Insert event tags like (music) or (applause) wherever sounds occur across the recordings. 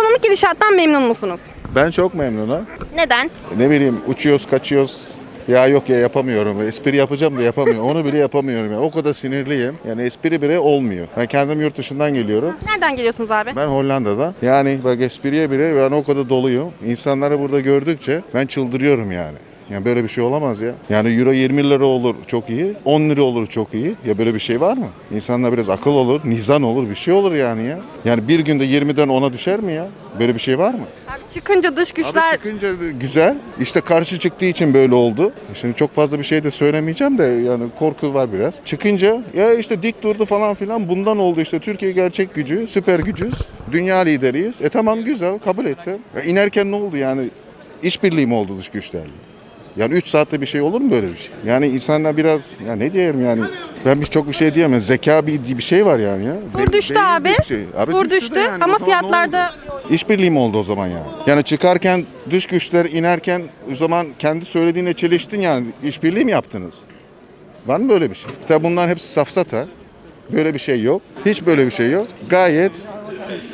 Ekonomik gidişattan memnun musunuz? Ben çok memnunum. Neden? Ne bileyim uçuyoruz kaçıyoruz. Ya yok ya yapamıyorum. Espri yapacağım da yapamıyorum. Onu bile yapamıyorum. Ya. O kadar sinirliyim. Yani espri bile olmuyor. Ben kendim yurt dışından geliyorum. Nereden geliyorsunuz abi? Ben Hollanda'da. Yani bak espriye bile ben o kadar doluyum. İnsanları burada gördükçe ben çıldırıyorum yani. Yani böyle bir şey olamaz ya. Yani euro 20 lira olur çok iyi. 10 lira olur çok iyi. Ya böyle bir şey var mı? İnsanlar biraz akıl olur, nizan olur, bir şey olur yani ya. Yani bir günde 20'den 10'a düşer mi ya? Böyle bir şey var mı? Abi çıkınca dış güçler Abi çıkınca güzel. İşte karşı çıktığı için böyle oldu. Şimdi çok fazla bir şey de söylemeyeceğim de yani korku var biraz. Çıkınca ya işte dik durdu falan filan bundan oldu işte Türkiye gerçek gücü, süper gücüz. Dünya lideriyiz. E tamam güzel kabul ettim. E inerken ne oldu yani? İşbirliği mi oldu dış güçlerle? Yani 3 saatte bir şey olur mu böyle bir şey? Yani insanlar biraz ya ne diyelim yani ben bir çok bir şey diyemem. Zeka bir, bir şey var yani ya. kur düştü abi. bir şey. Abi Kur düştü de yani. ama O zaman ne fiyatlarda oldu? İşbirliği mi oldu o zaman yani? Yani çıkarken dış güçler inerken o zaman kendi söylediğine çeliştin yani işbirliği mi yaptınız? Var mı böyle bir şey? Tabi bunlar hepsi safsata. Böyle bir şey yok. Hiç böyle bir şey yok. Gayet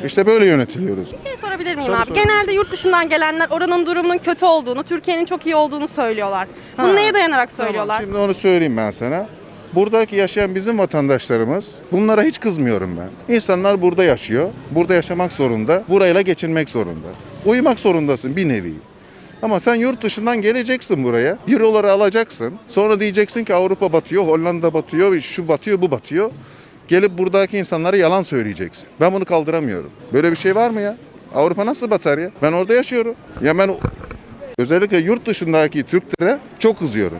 işte böyle yönetiliyoruz. Bir şey sorabilir miyim abi? Genelde yurt dışından gelenler oranın durumunun kötü olduğunu, Türkiye'nin çok iyi olduğunu söylüyorlar. Bunu Ha, neye dayanarak söylüyorlar? Şimdi onu söyleyeyim ben sana. Buradaki yaşayan bizim vatandaşlarımız bunlara hiç kızmıyorum ben. İnsanlar burada yaşıyor. Burada yaşamak zorunda. Burayla geçinmek zorunda. Uyumak zorundasın bir nevi. Ama sen yurt dışından geleceksin buraya. Euroları alacaksın. Sonra diyeceksin ki Avrupa batıyor, Hollanda batıyor, şu batıyor, bu batıyor. Gelip buradaki insanlara yalan söyleyeceksin. Ben bunu kaldıramıyorum. Böyle bir şey var mı ya? Avrupa nasıl batar ya? Ben orada yaşıyorum. Ya ben özellikle yurt dışındaki Türklere çok kızıyorum.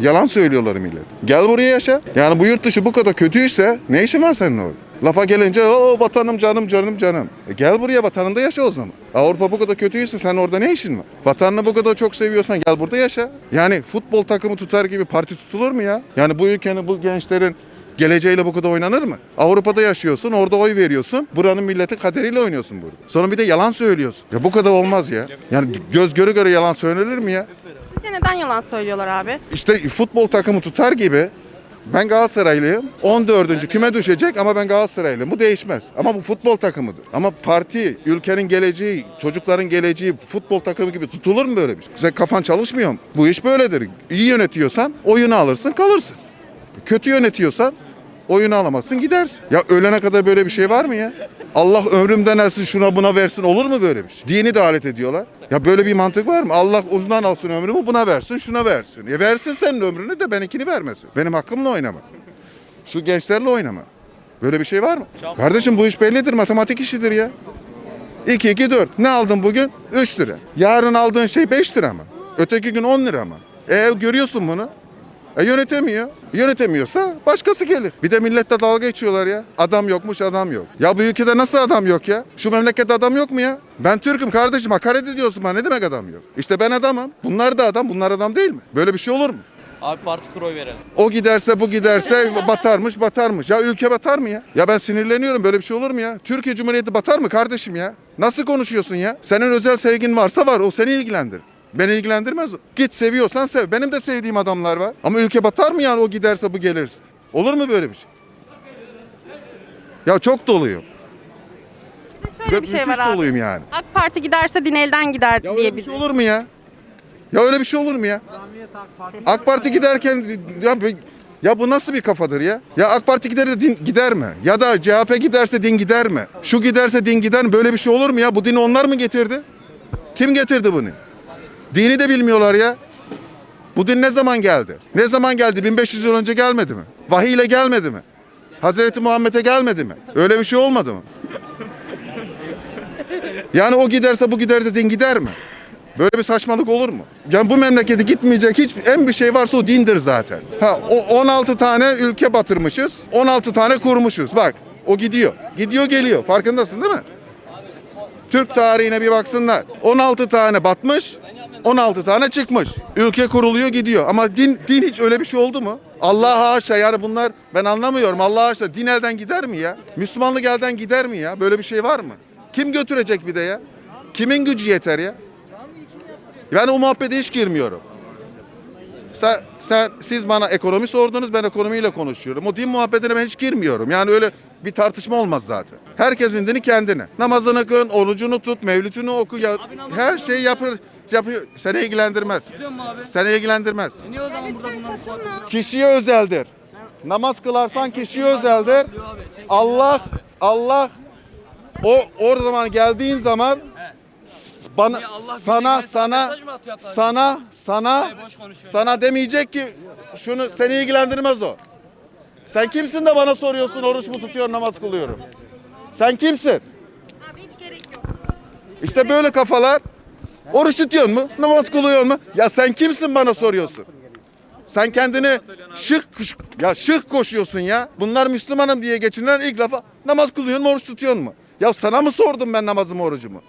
Yalan söylüyorlar millet. Gel buraya yaşa. Yani bu yurt dışı bu kadar kötüyse ne işin var senin orada? Lafa gelince o vatanım canım canım canım. E gel buraya vatanında yaşa o zaman. Avrupa bu kadar kötüyse sen orada ne işin var? Vatanını bu kadar çok seviyorsan gel burada yaşa. Yani futbol takımı tutar gibi parti tutulur mu ya? Yani bu ülkenin bu gençlerin geleceğiyle bu kadar oynanır mı? Avrupa'da yaşıyorsun, orada oy veriyorsun. Buranın milleti kaderiyle oynuyorsun burada. Sonra bir de yalan söylüyorsun. Ya bu kadar olmaz ya. Yani göz göre göre yalan söylenir mi ya? Sizce neden yalan söylüyorlar abi? İşte futbol takımı tutar gibi ben Galatasaraylıyım. 14. küme düşecek ama ben Galatasaraylıyım. Bu değişmez. Ama bu futbol takımıdır. Ama parti, ülkenin geleceği, çocukların geleceği futbol takımı gibi tutulur mu böyle bir şey? Sen kafan çalışmıyor mu? Bu iş böyledir. İyi yönetiyorsan oyunu alırsın kalırsın. Kötü yönetiyorsan oyunu alamazsın gidersin. Ya ölene kadar böyle bir şey var mı ya? Allah ömrümden alsın şuna buna versin olur mu böyle bir şey? Dini de alet ediyorlar. Ya böyle bir mantık var mı? Allah uzundan alsın ömrümü buna versin şuna versin. E versin senin ömrünü de benimkini vermesin. Benim hakkımla oynama. Şu gençlerle oynama. Böyle bir şey var mı? Kardeşim bu iş bellidir matematik işidir ya. 2 2 4. Ne aldın bugün? 3 lira. Yarın aldığın şey 5 lira mı? Öteki gün 10 lira mı? E görüyorsun bunu. E yönetemiyor. Yönetemiyorsa başkası gelir. Bir de milletle dalga geçiyorlar ya. Adam yokmuş adam yok. Ya bu ülkede nasıl adam yok ya? Şu memlekette adam yok mu ya? Ben Türk'üm kardeşim hakaret ediyorsun bana ne demek adam yok? İşte ben adamım. Bunlar da adam bunlar adam değil mi? Böyle bir şey olur mu? Abi parti kur oy verelim. O giderse bu giderse batarmış batarmış. Ya ülke batar mı ya? Ya ben sinirleniyorum böyle bir şey olur mu ya? Türkiye Cumhuriyeti batar mı kardeşim ya? Nasıl konuşuyorsun ya? Senin özel sevgin varsa var o seni ilgilendirir. Beni ilgilendirmez. Git seviyorsan sev. Benim de sevdiğim adamlar var. Ama ülke batar mı yani o giderse bu gelirse? Olur mu böyle bir şey? Ya çok doluyum. Şöyle bir şey var abi. doluyum yani. AK Parti giderse din elden gider Ya diye öyle bir bir şey olur mu ya? Ya öyle bir şey olur mu ya? AK Parti giderken ya bu- ya bu nasıl bir kafadır ya? Ya AK Parti gider de din gider mi? Ya da CHP giderse din gider mi? Şu giderse din gider mi? Böyle bir şey olur mu ya? Bu dini onlar mı getirdi? Kim getirdi bunu? Dini de bilmiyorlar ya. Bu din ne zaman geldi? Ne zaman geldi? 1500 yıl önce gelmedi mi? Vahiy ile gelmedi mi? Hazreti Muhammed'e gelmedi mi? Öyle bir şey olmadı mı? Yani o giderse bu giderse din gider mi? Böyle bir saçmalık olur mu? Yani bu memlekete gitmeyecek hiç en bir şey varsa o dindir zaten. Ha o 16 tane ülke batırmışız. 16 tane kurmuşuz. Bak o gidiyor. Gidiyor geliyor. Farkındasın değil mi? Türk tarihine bir baksınlar. 16 tane batmış, 16 tane çıkmış. Ülke kuruluyor gidiyor. Ama din din hiç öyle bir şey oldu mu? Allah haşa yani bunlar ben anlamıyorum. Allah haşa din elden gider mi ya? Müslümanlık elden gider mi ya? Böyle bir şey var mı? Kim götürecek bir de ya? Kimin gücü yeter ya? Ben o muhabbete hiç girmiyorum. Sen, sen, siz bana ekonomi sordunuz, ben ekonomiyle konuşuyorum. O din muhabbetine ben hiç girmiyorum. Yani öyle bir tartışma olmaz zaten. Herkesin dini kendine. Namazını kıl, orucunu tut, mevlütünü oku. Ya, her şeyi yapır, yapıyor. Seni ilgilendirmez. Seni ilgilendirmez. Niye o zaman burada bunlar bu saatte Kişiye özeldir. Namaz kılarsan kişiye özeldir. Allah Allah o o zaman geldiğin zaman bana Niye Allah sana sana mesaj mı atıyor hatta? sana sana Hayır, boş konuşuyor. sana demeyecek ki şunu seni ilgilendirmez o. Sen kimsin de bana soruyorsun oruç mu tutuyor namaz kılıyorum. Sen kimsin? Abi hiç gerek yok. İşte böyle kafalar. Oruç tutuyor mu? Namaz kılıyor mu? Ya sen kimsin bana soruyorsun? Sen kendini şık ya şık koşuyorsun ya. Bunlar Müslümanım diye geçinilen ilk lafa namaz kılıyor mu, oruç tutuyor mu? Ya sana mı sordum ben namazımı, orucumu?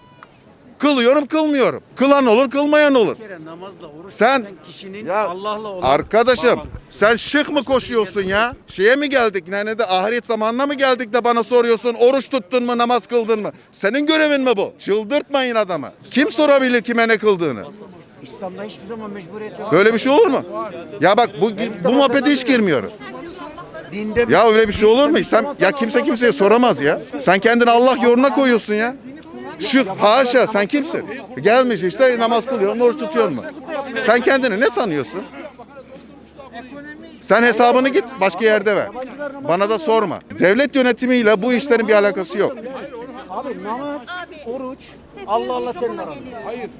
Kılıyorum, kılmıyorum. Kılan olur, kılmayan olur. kere namazla oruç Sen- tutan kişinin Ya Allah'la olan Arkadaşım bağlantısı. sen şık mı koşuyorsun ya? Şeye mi geldik? Yani de ahiret zamanına mı geldik de bana soruyorsun oruç tuttun mu namaz kıldın mı? Senin görevin mi bu? Çıldırtmayın adamı. Kim sorabilir kime ne kıldığını? İslam'da hiçbir zaman mecburiyet yok. Böyle bir şey olur mu? Ya bak bu bu muhabbete hiç girmiyorum. Dinde Ya öyle bir şey olur mu? Sen ya kimse kimseye soramaz ya. Sen kendini Allah yoluna koyuyorsun ya. Şık haşa sen kimsin? Gelmiş işte namaz kılıyor, oruç tutuyor mu? Sen kendini ne sanıyorsun? Sen hesabını git başka yerde ver. Bana da sorma. Devlet yönetimiyle bu işlerin bir alakası yok. Abi namaz, oruç Allah Allah senin aranda. Hayır.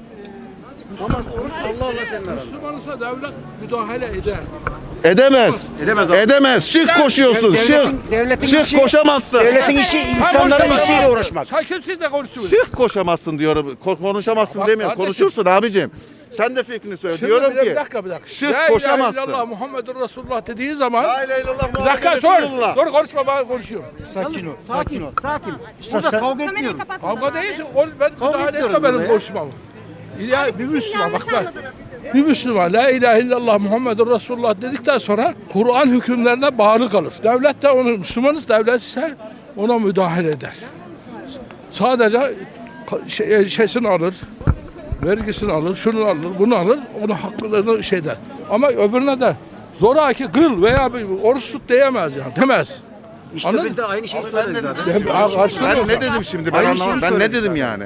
Namaz, oruç Allah Allah senin aranda. Müslümansa devlet müdahale eder. Edemez. Edemez abi. Edemez. Şık koşuyorsun. Şık. Devletin- devletin Şık işi- koşamazsın. Devletin işi insanların işiyle uğraşmak. Sen kimsin de konuşuyorsun? Şık koşamazsın diyorum. Ko- konuşamazsın Bak demiyorum. kardeşim. Konuşursun abicim. Sen de fikrini söyle. Şimdi diyorum bir ki. Bir dakika bir dakika. şık La ilahe koşamazsın. illallah Muhammedur Resulullah dediği zaman La ilahe illallah bir Muhammed dakika sor. Resulullah. Dur konuşma ben konuşuyorum. Sakin ol, sakin ol. Sakin. Usta Kamerayı kavga etmiyorum. Kavga abi. değilse o- ben müdahale etme benim burada ya. konuşmamı. Ya bir Müslüman bak ben. Bir Müslüman la ilahe illallah Muhammedur Resulullah dedikten sonra Kur'an hükümlerine bağlı kalır. Devlet de onu Müslümanız devlet ise ona müdahale eder. Sadece şey, şeysini alır, vergisini alır, şunu alır, bunu alır, onun haklarını şey der. Ama öbürüne de zoraki kıl veya bir oruç tut diyemez yani, demez. İşte Anladın biz de aynı şeyi söyleriz zaten. Abi, karşılıyor Ben ne dedim şimdi? Ben Aynı anlamadım. şeyi Ben ne dedim yani?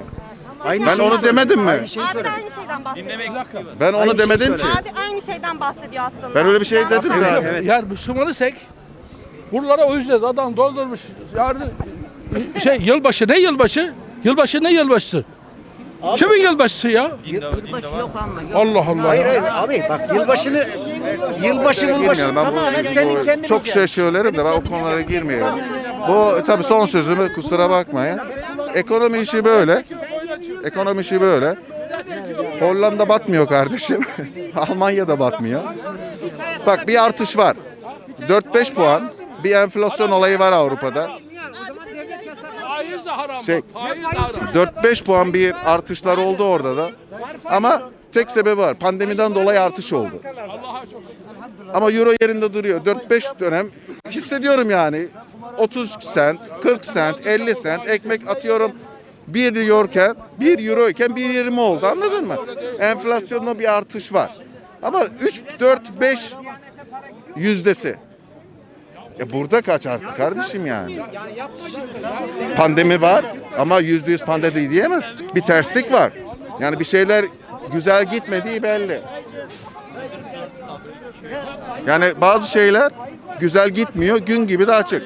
Aynı Ben şeyi onu demedim mi? Aynı şeyi Abi de aynı şeyden bahsediyor. Ben onu Aynı demedim ki. söyle. Abi aynı şeyden bahsediyor aslında. Ben öyle bir şey dedim Yani- zaten. evet. Yer Müslüman isek buralara ücret adam doldurmuş. Yarın şey yılbaşı ne yılbaşı? Yılbaşı ne yılbaşısı? Kimin yılbaşısı ya? Allah Allah. Hayır hayır abi bak yılbaşını yılbaşı yılbaşı tamamen bu, senin kendin çok şey söylerim de ben o konulara girmeyelim. Bu tabii son sözümü kusura bakmayın. Ekonomi işi böyle. Ekonomi işi böyle. Hollanda batmıyor kardeşim. (laughs) Almanya da batmıyor. Bak bir artış var. 4-5 puan. Bir enflasyon olayı var Avrupa'da. Şey- Faiz de haram. 4-5 puan bir artışlar oldu orada da. Ama tek sebebi var. Pandemiden dolayı artış oldu. Ama euro yerinde duruyor. 4-5 dönem hissediyorum yani. 30 sent, 40 sent, 50 sent ekmek atıyorum. 1 euroken, 1 euro iken 1.20 oldu anladın mı? Enflasyonda bir artış var. Ama 3, 4, 5 yüzdesi. E burada kaç arttı kardeşim yani? Pandemi var ama yüzde yüz pandemi diyemez. Bir terslik var. Yani bir şeyler güzel gitmediği belli. Yani bazı şeyler güzel gitmiyor, gün gibi de açık.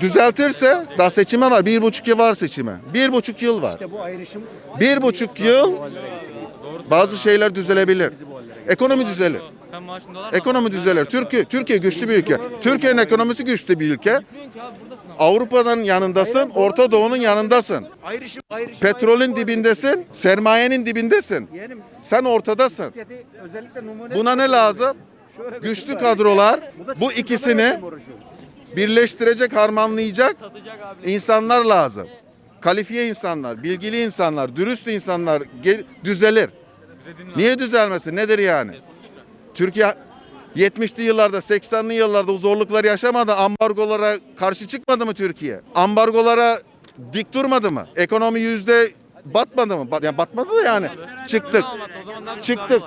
Düzeltirse daha seçime var. Bir buçuk yıl var seçime. Bir buçuk yıl var. Bir buçuk yıl bazı şeyler düzelebilir. Ekonomi düzelir. Ekonomi düzelir. Türkiye Türkiye güçlü bir ülke. Türkiye'nin ekonomisi güçlü bir ülke. Avrupa'nın yanındasın, Orta Doğu'nun yanındasın. ayrışım ayrışım. Petrolün dibindesin, sermayenin dibindesin. Sen ortadasın. Buna ne lazım? Güçlü kadrolar bu ikisini birleştirecek, harmanlayacak insanlar lazım. Kalifiye insanlar, bilgili insanlar, dürüst insanlar düzelir. Niye düzelmesin? Nedir yani? Türkiye 70'li yıllarda, 80'li yıllarda o zorluklar yaşamadı. Ambargolara karşı çıkmadı mı Türkiye? Ambargolara dik durmadı mı? Ekonomi yüzde batmadı mı? Bat, yani batmadı da yani. Çıktık. Çıktık.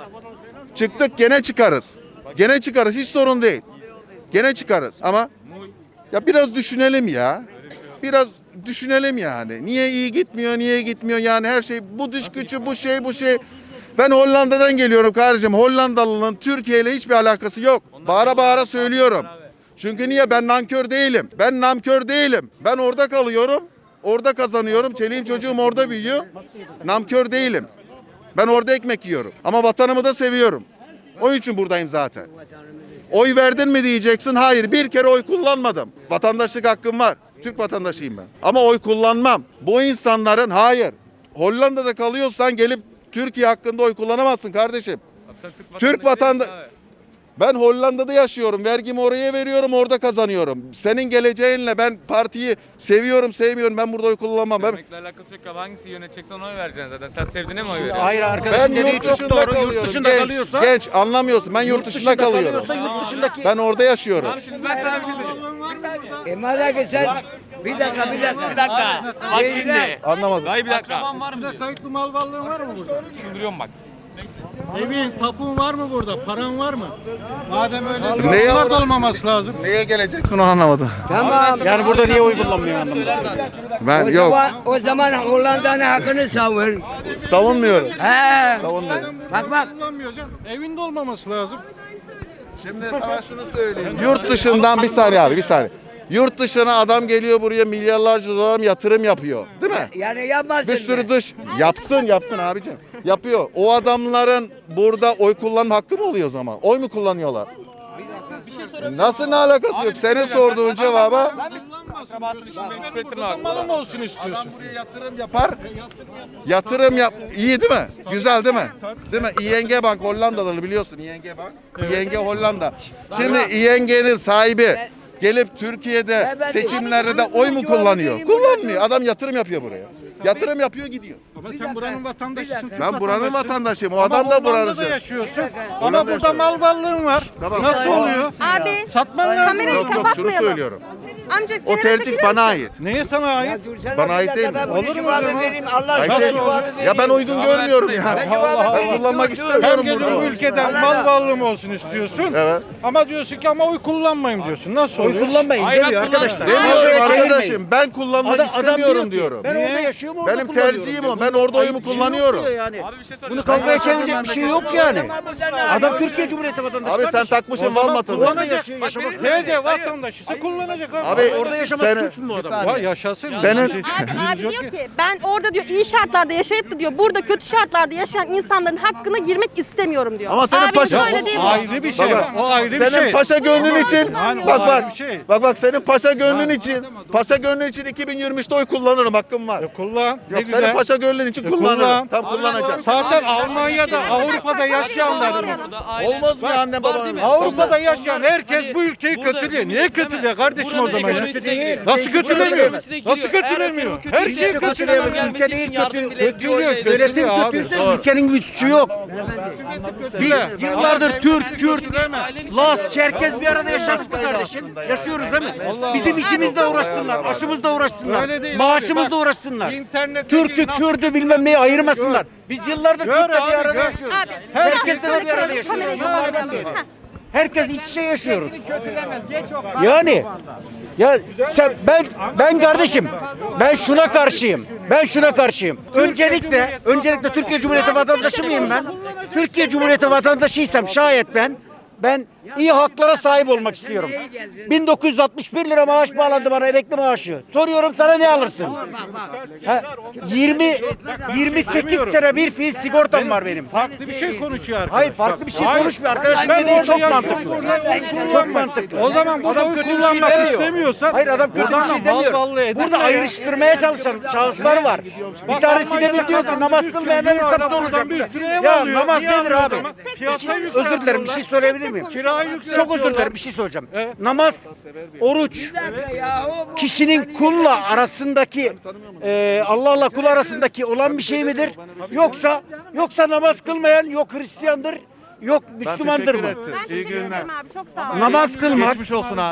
Çıktık gene çıkarız. Gene çıkarız hiç sorun değil. Gene çıkarız ama Ya biraz düşünelim ya. Biraz düşünelim yani. Niye iyi gitmiyor, niye gitmiyor yani her şey bu dış gücü, bu şey, bu şey. Ben Hollanda'dan geliyorum kardeşim. Hollandalı'nın Türkiye ile hiçbir alakası yok. Bağıra bağıra söylüyorum. Çünkü niye? Ben nankör değilim. Ben namkör değilim. Ben orada kalıyorum. Orada kazanıyorum. Çeliğim çocuğum orada büyüyor. Namkör değilim. Ben orada ekmek yiyorum. Ama vatanımı da seviyorum. Onun için buradayım zaten. Oy verdin mi diyeceksin. Hayır bir kere oy kullanmadım. Vatandaşlık hakkım var. Türk vatandaşıyım ben. Ama oy kullanmam. Bu insanların hayır. Hollanda'da kalıyorsan gelip Türkiye hakkında oy kullanamazsın kardeşim. Türk vatanda ben Hollanda'da yaşıyorum. Vergimi oraya veriyorum, orada kazanıyorum. Senin geleceğinle ben partiyi seviyorum, sevmiyorum. Ben burada oy kullanmam. Ben, Sevmekle alakası yok abi. Hangisi yönetecekse ona oy vereceksin zaten. Sen sevdiğine mi oy veriyorsun? Hayır ben arkadaşım dediği yurt çok dışında doğru. kalıyorum. Yurt dışında genç, kalıyorsa Genç anlamıyorsun. Ben yurt, dışında, kalıyorum. kalıyorsa yurt dışındaki Ben orada yaşıyorum. Şimdi ben sana bir şey söyleyeyim. E madem ki sen bir dakika bir dakika. Bir dakika. Bak şimdi. Anlamadım. Dayı bir dakika. Akraban var mı diyor. Kayıtlı mal varlığın var mı burada? Düşündürüyorum bak. Evin, tapun var mı burada? Paran var mı? Madem öyle Neye da olmaması lazım. Neye geleceksin onu anlamadım. Tamam. yani burada niye oy kullanmıyor anlamadım. Ben O yok zaman, o zaman Hollanda'nın hakkını savun. savunmuyorum. He. Savunmuyorum. Bak bak. Evinde olmaması lazım. Şimdi sana şunu söyleyeyim. Yurt dışından bir saniye abi bir saniye. Yurt dışına adam geliyor buraya milyarlarca dolar yatırım yapıyor. Değil mi? Yani yapmasın. Bir sürü dış yapsın yapsın abicim. Yapıyor. O adamların burada oy kullanma hakkı mı oluyor o zaman? Oy mu kullanıyorlar? Nasıl ne alakası yok? Senin sorduğun cevaba Malın olsun istiyorsun. buraya yatırım yapar. Yatırım yap. İyi değil mi? Güzel değil mi? Değil mi? ING Bank Hollandalı biliyorsun ING Bank. ING Hollanda. Şimdi ING'nin sahibi gelip Türkiye'de seçimlerde de oy mu kullanıyor? Kullanmıyor. Adam yatırım yapıyor buraya. Yatırım yapıyor gidiyor. Ama sen buranın vatandaşısın. Türk Ben buranın vatandaşısın. vatandaşıyım. O Ama adam da buranın. Hollanda'da yaşıyorsun. Ama burada yaşıyorum. mal varlığın var. Tamam. Nasıl oluyor? Abi Satman lazım. kamerayı Yok yok şunu kapatmayalım. söylüyorum. Amca O tercih bana ait. Neye sana ait? Bana ait değil mi? Olur mu cevabı vereyim Allah aşkına değil. Ya ben uygun görmüyorum ya. Ben cevabı vereyim. kullanmak istemiyorum Hem burada. bu ülkeden mal varlığım olsun istiyorsun. Evet. Ama diyorsun ki ama oy kullanmayın diyorsun. Nasıl oluyor? Kullanmayın Hayır, demiyor arkadaşlar. Demiyorum arkadaşım. Ben kullanmak istemiyorum diyorum. Ben orada yaşıyorum orada Benim tercihim o. Ben orada oyumu şey kullanıyorum. diyor yani. Abi bir şey Bunu kavgaya çevirecek bir şey yok yani. Adam Türkiye Cumhuriyeti vatandaşı. Abi sen takmışsın. Orada yaşıyor yaşamak. TC vatandaşıysa kullanacak abi. Orada yaşamak sen- suç mu adam? Ya yaşasın. Senin- Şey- Abi, abi diyor ki ben orada diyor iyi şartlarda yaşayıp da diyor burada kötü şartlarda yaşayan insanların hakkına girmek istemiyorum diyor. Ama senin Abinin paşa- söylediği O bu. ayrı bir şey. Baba, o ayrı bir senin şey. paşa gönlün için Yani o bak ayrı bak bir şey. bak bak senin paşa gönlün için paşa gönlün için 2023'te oy kullanırım hakkım var. E, kullan. Ne Yok güzel. senin paşa gönlün için E, kullanırım. kullan. Tam kullanacağım. Zaten Almanya'da, Avrupa'da yaşayanlar Olmaz mı anne babam? Avrupa'da yaşayan herkes bu ülkeyi kötülüyor. Niye kötülüyor kardeşim o zaman ya? Nasıl kötülemiyor? Nasıl kötülemiyor? Her şeyi kötülüyor. Ülke değil kötü. Kötülüyor, Yönetim kötüyse ülkenin bir suçu yok. Biz yıllardır Türk, Kürt, Laz, Çerkez bir arada yaşadık mı kardeşim? Yaşıyoruz değil mi? Bizim işimizle uğraşsınlar, aşımızla uğraşsınlar, maaşımızla uğraşsınlar. Türk'ü, Kürd'ü bilmem neyi ayırmasınlar. Biz yıllardır Türk'le bir arada yaşıyoruz. Herkesle de bir arada yaşıyoruz. Herkes iç içe yaşıyoruz. Yani ya sen ben ben kardeşim ben şuna karşıyım. Ben şuna karşıyım. Öncelikle öncelikle Türkiye Cumhuriyeti vatandaşı mıyım ben? Türkiye Cumhuriyeti vatandaşıysam şayet ben ben iyi haklara sahip olmak istiyorum. 1961 lira maaş bağlandı bana emekli maaşı. Soruyorum sana ne alırsın? Ha, 20 28 sene bir fiil sigortam var benim. Farklı bir şey konuşuyor arkadaş. Hayır farklı bir şey Hayır. konuşmuyor arkadaşım Ben dediği çok mantıklı. Çok mantıklı. O zaman burada oy bir şey kullanmak demiyor. istemiyorsan Hayır adam kötü bir şey demiyor. Burada ya. ayrıştırmaya çalışan şahıslar var. Bir tanesi de diyor ki namaz kılmayanlar hesapta adam olacak. Ya namaz nedir abi? Özür dilerim bir şey söyleyebilir miyim? Kirayı Çok özür dilerim bir şey söyleyeceğim. Namaz, oruç, kişinin kulla arasındaki e, Allah'la kul arasındaki olan bir şey midir? Yoksa yoksa namaz kılmayan yok Hristiyandır, yok Müslümandır mı? Ben teşekkür ederim abi çok sağ ol. Namaz kılmak,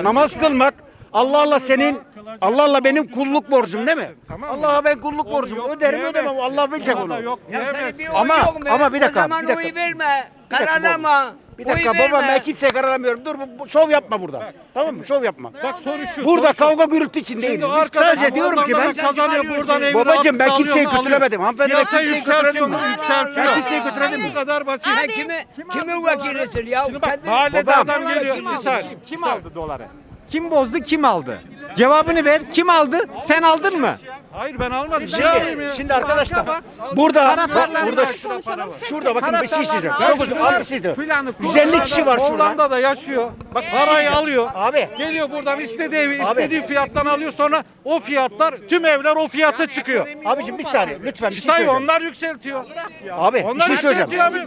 namaz kılmak Allah'la senin Allah'la benim kulluk borcum değil mi? Allah'a ben kulluk borcum öderim ödemem Allah bilecek onu. Yok diyemez. Bir Ama- ama bir dakika, O zaman bir dakika. oy verme. Karalama. Bir Oy dakika verme. baba ben kimseye karar vermiyorum. Dur bu, bu şov yapma burada. Tamam mı? Şov yapma. Bak soru şu. Burada soru şu. kavga gürültü için değil. Şimdi Biz arkadaş sadece diyorum ki ben oradan kazanıyor buradan evine Babacım, ben alıp kimseyi alıyor, kötülemedim. Hanımefendi, ben Piyasayı kimseyi yükseltiyor mu? kötülemedim. Yükseltiyor. Ben kimseyi kötülemedim. Bu kadar basit. Sen kimi, kimin vekilisin ya? Kendi- Mahallede Babam. adam geliyor. Bir saniye. Kim aldı doları? Kim bozdu, kim aldı? Cevabını ver. Kim aldı? Sen aldın mı? Hayır ben almadım. Alayım ya? Şimdi, şimdi arkadaşlar burada bak, burada var. şurada bakın bir şey Çok var. abi siz de. Planı, 150 kişi var şurada. Hollanda'da yaşıyor. Bak parayı alıyor. Abi. Geliyor buradan istediği evi istediği fiyattan alıyor sonra o fiyatlar tüm evler o fiyata çıkıyor. Abicim bir saniye lütfen bir şey Çıtayı söyleyeceğim. onlar yükseltiyor. Abi bir Onlar şey söyleyeceğim. yükseltiyor abi.